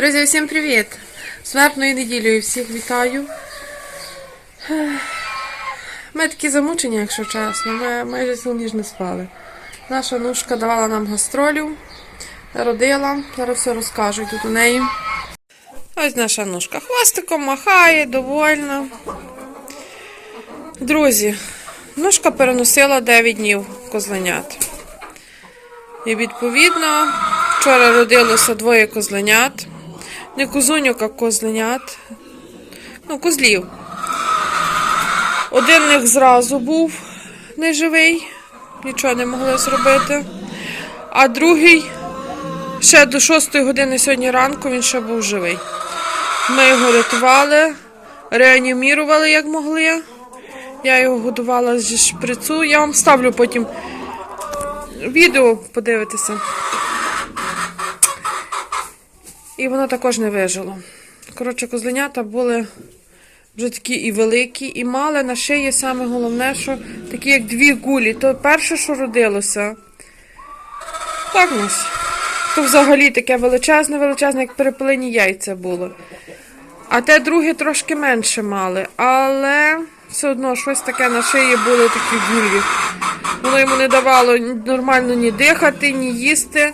Друзі, всім привіт! З вербною неділею всіх вітаю. Ми такі замучені, якщо чесно. Ми майже сил ніж не спали. Наша нушка давала нам гастролів, родила. Зараз все розкажу тут у неї. Ось наша нушка. Хвостиком махає, довольна. Друзі, нушка переносила 9 днів козленят. І відповідно, вчора родилося двоє козленят. Не козуньок, а козленят. Ну, козлів. Один з них зразу був неживий, нічого не могли зробити. А другий ще до 6 години сьогодні ранку він ще був живий. Ми його рятували, реанімірували як могли. Я його годувала зі шприцу. Я вам ставлю потім відео подивитися. І воно також не вижило. Коротше, козленята були вже такі і великі, і мали на шиї саме головне, що такі як дві гулі. То перше, що родилося. Так ось. То взагалі таке величезне, величезне, як перепелені яйця було. А те друге трошки менше мали, але все одно щось таке на шиї були такі гулі. Воно йому не давало нормально ні дихати, ні їсти.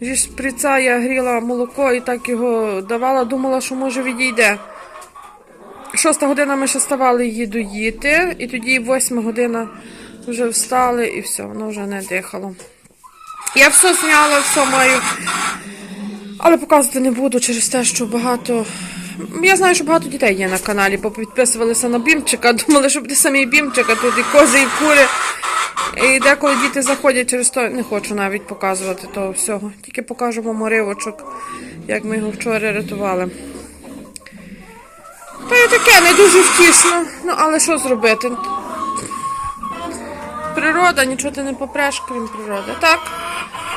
Зі шприца я гріла молоко і так його давала, думала, що може відійде. Шоста година ми ще ставали її доїти, і тоді восьма година вже встали і все, воно вже не дихало. Я все зняла, все маю. Але показувати не буду через те, що багато. Я знаю, що багато дітей є на каналі, попідписувалися на бімчика, думали, що буде самі бімчика, тут і кози, і кури. І деколи діти заходять через то, не хочу навіть показувати того всього. Тільки покажу вам уривочок, як ми його вчора рятували. Та й таке не дуже втішно. Ну, але що зробити? Природа, нічого ти не попреш, крім природи. Так,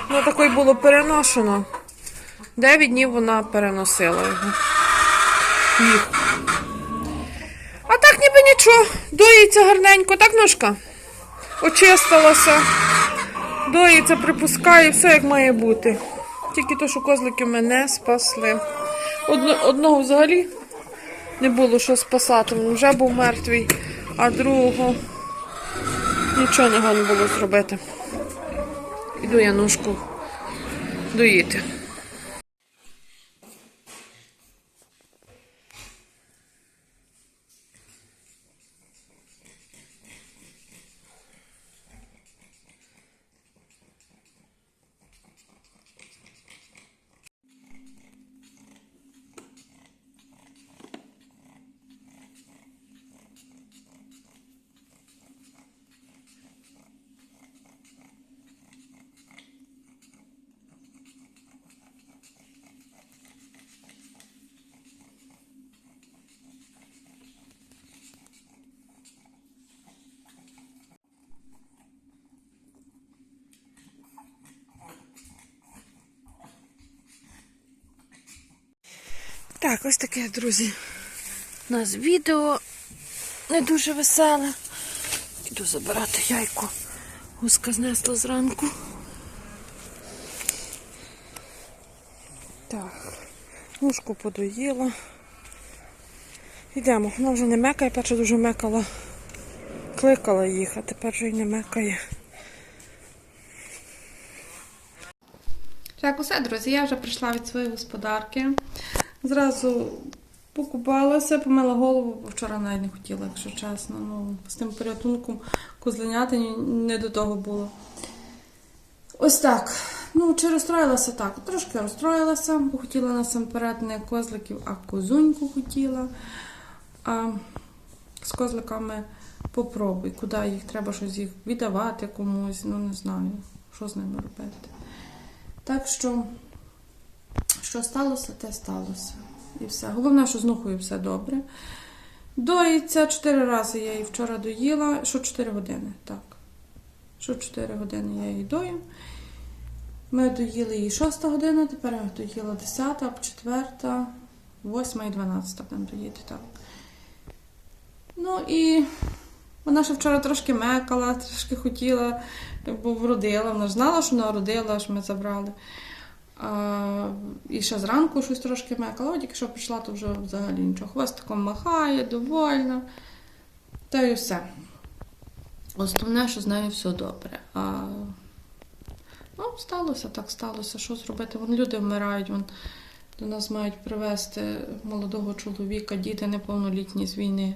ну такої було переношено. Дев'ять днів вона переносила його. Їх. А так ніби нічого. Доїться гарненько, так, ножка? Очистилася. Доїться, припускає, все як має бути. Тільки то, що козлики мене спасли. Одно, одного взагалі не було що спасати, він вже був мертвий, а другого нічого не було зробити. Іду я ножку доїти. Так, ось таке, друзі. У нас відео не дуже веселе. Іду забирати яйко. Гуска знесла зранку. Так, мушку подоїла. Йдемо, вона вже не мекає, перше дуже мекала. Кликала їх, а тепер вже й не мекає. Так, усе, друзі, я вже прийшла від своєї господарки. Зразу покупалася, помила голову, бо вчора навіть не хотіла, якщо чесно. Ну, з тим порятунком козленяти не до того було. Ось так. Ну, чи розстроїлася так? Трошки розстроїлася, бо хотіла насамперед не козликів, а козуньку хотіла. А з козликами попробуй, куди їх треба щось їх віддавати комусь, ну не знаю, що з ними робити. Так що, що сталося, те сталося. І все. Головне, що з нухою все добре. Доїться чотири рази я її вчора доїла. Що 4 години, так. Що 4 години я її дою. Ми доїли її 6 година, тепер я доїла 10, 4, 8 і 12 будемо доїти, так. Ну і вона ще вчора трошки мекала, трошки хотіла, бо вродила. Вона ж знала, що вона родила, аж ми забрали. І ще зранку щось трошки мекала, от якщо прийшла, то вже взагалі нічого. Хвостиком махає, довольна. Та й все. Основне, що з нею все добре. А, ну, сталося так, сталося. Що зробити? Вон люди вмирають, вон до нас мають привезти молодого чоловіка, діти неповнолітні з війни.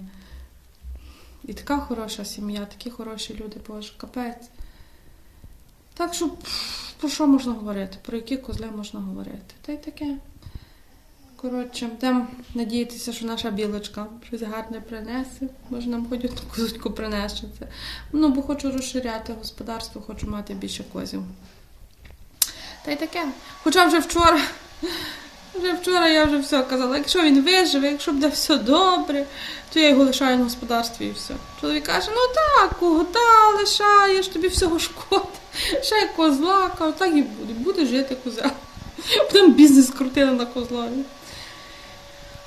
І така хороша сім'я, такі хороші люди, боже, капець. Так що про що можна говорити? Про які козли можна говорити? Та й таке. Коротше, будемо надіятися, що наша білочка щось гарне принесе. Може, нам хоч одну козочку принесе. Ну, бо хочу розширяти господарство, хочу мати більше козів. Та й таке. Хоча вже вчора, вже вчора я вже все казала, якщо він виживе, якщо буде все добре, то я його лишаю на господарстві і все. Чоловік каже, ну так, кота лишаєш, тобі всього шкода. Ще козла, кажу, так і буде, буде жити коза. Будемо бізнес крутили на козлові.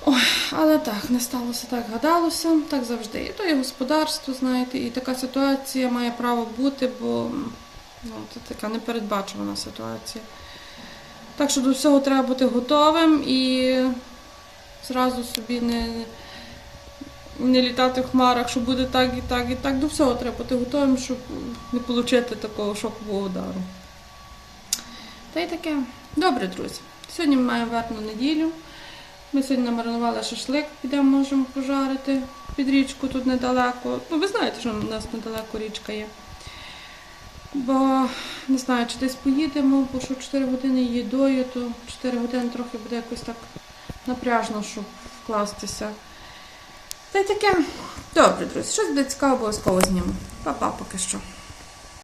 Ой, але так, не сталося так, гадалося, так завжди. І то є господарство, знаєте, і така ситуація має право бути, бо ну, це така непередбачувана ситуація. Так що до всього треба бути готовим і зразу собі не, не літати в хмарах, що буде так і так, і так. До всього треба бути готовим, щоб не отримати такого шокового удару. Та й таке. Добре, друзі. Сьогодні ми маємо верхну неділю. Ми сьогодні намаринували шашлик, підемо можемо пожарити під річку тут недалеко. Ну, ви знаєте, що у нас недалеко річка є. Бо не знаю, чи десь поїдемо, бо що 4 години їдою, то 4 години трохи буде якось так напряжно, щоб вкластися. Та й таке. Добре, друзі, щось буде цікаво, обов'язково зніму. Па-па поки що.